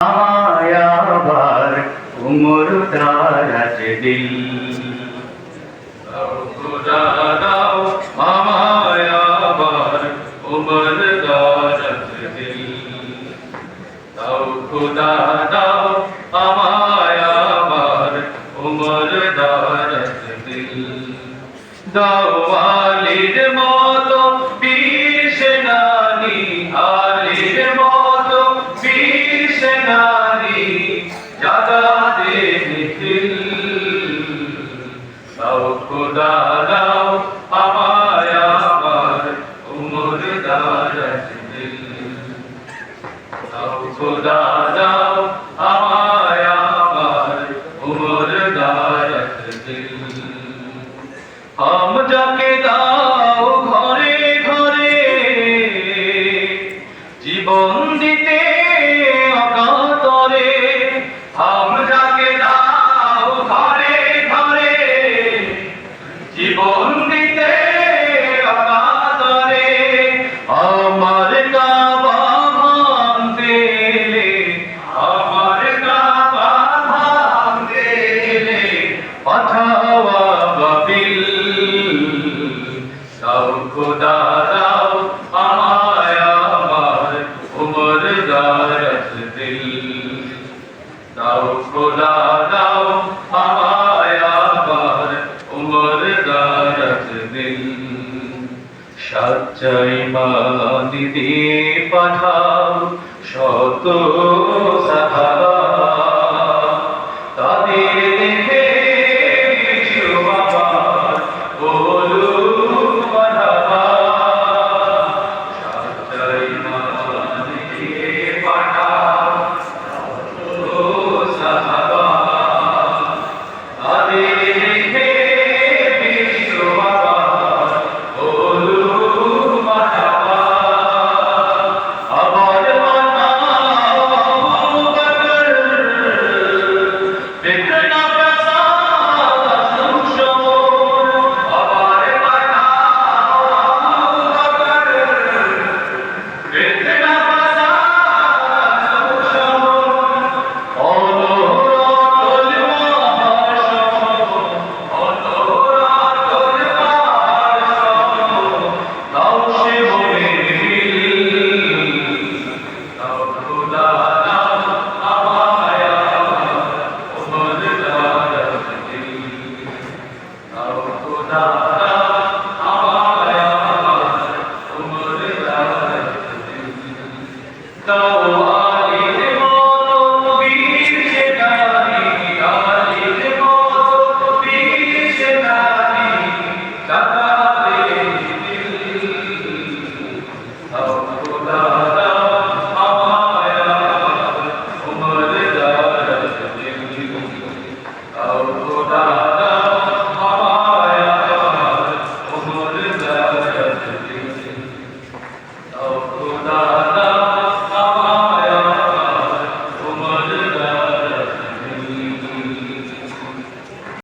আবার উমর দারাজ দিল। দাও আমায় আবার উমর দারত দিল। দাও খুদা, দাও আমায় আবার উমর দারত দিল। দাও আলীর মতো খোদা দাও জীবন দিতে অকাতরে আমার কাবা ভাঙতে এলে, আমার কাবা ভাঙতে এলে, পাঠাওয়া বাবিল দাও খোদা দাও আমায় আমার উমর দারত দিল দাও খোদা দাও আমায় আবার উমর দারত দিল সচ্চাই মানি দিয়ে পাঠাও শত সাহাবা